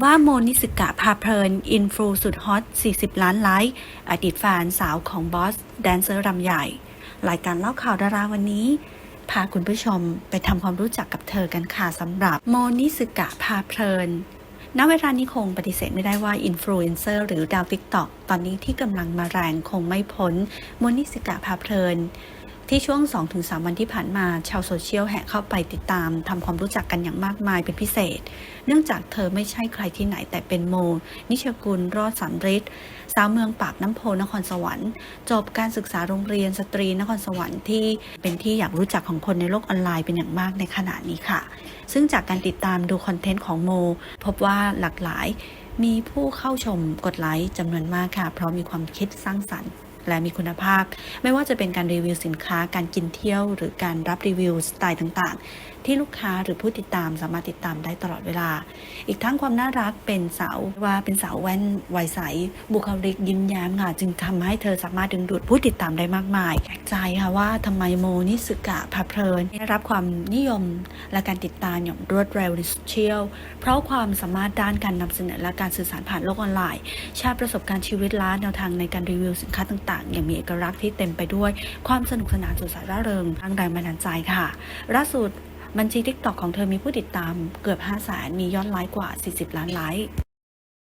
ว่าโมนิสกะพาเพลิน อินฟลูสุดฮอต 40 ล้านไลค์อดีตแฟนสาวของบอส แดนเซอร์รำใหญ่ รายการเล่าข่าวดาราวันนี้ พาคุณผู้ชมไปทำความรู้จักกับเธอกันค่ะสำหรับโมนิสกะพาเพลินณเวลานี้คงปฏิเสธไม่ได้ว่าอินฟลูเอนเซอร์หรือดาวติ๊กต็อกตอนนี้ที่กำลังมาแรงคงไม่พ้นโมนิสกะพาเพลิน ที่ช่วง 2-3 วันที่ผ่านมาชาวโซเชียลแห่เข้าไปติดตามทำความรู้จักกันอย่างมากมายเป็นพิเศษ เนื่องจากเธอไม่ใช่ใครที่ไหนแต่เป็นโม นิชกุล รอดสันฤทธิ์สาวเมืองปากน้ำโพนครสวรรค์ จบการศึกษาโรงเรียนสตรีนครสวรรค์ที่เป็นที่อยากรู้จักของคนในโลกออนไลน์เป็นอย่างมากในขณะนี้ค่ะ ซึ่งจากการติดตามดูคอนเทนต์ของโม พบว่าหลากหลายมีผู้เข้าชมกดไลค์จำนวนมากค่ะ เพราะมีความคิดสร้างสรรค์ และมีคุณภาพ ไม่ว่าจะเป็นการรีวิวสินค้าการกินเที่ยว หรือการรับรีวิวสไตล์ต่างๆ ที่ลูกค้าหรือผู้ติดตามสามารถติดตามได้ตลอดเวลา อีกทั้งความน่ารักเป็นสาวว่าเป็นสาวแว่นวัยใส บุคลิกยิ้มแย้มค่ะจึงทำให้เธอสามารถดึงดูดผู้ติดตามได้มากมายแปลกใจค่ะว่าทำไมโมนิสึกะพาเพลินได้รับความนิยมและการติดตามอย่างรวดเร็วในโซเชียลเพราะความสามารถด้านการนำเสนอและการสื่อสารผ่านโลกออนไลน์แชร์ประสบการณ์ชีวิตและแนวทางในการรีวิวสินค้าต่างๆอย่างมีเอกลักษณ์ที่เต็มไปด้วยความสนุกสนานสดใสร่าเริงทางแรงบันดาลใจค่ะล่าสุดบัญชีทิกตอกของเธอมีผู้ติดตามเกือบ 5 0 0 0 0นมียอดไลค์กว่า 40 ล้านไลค์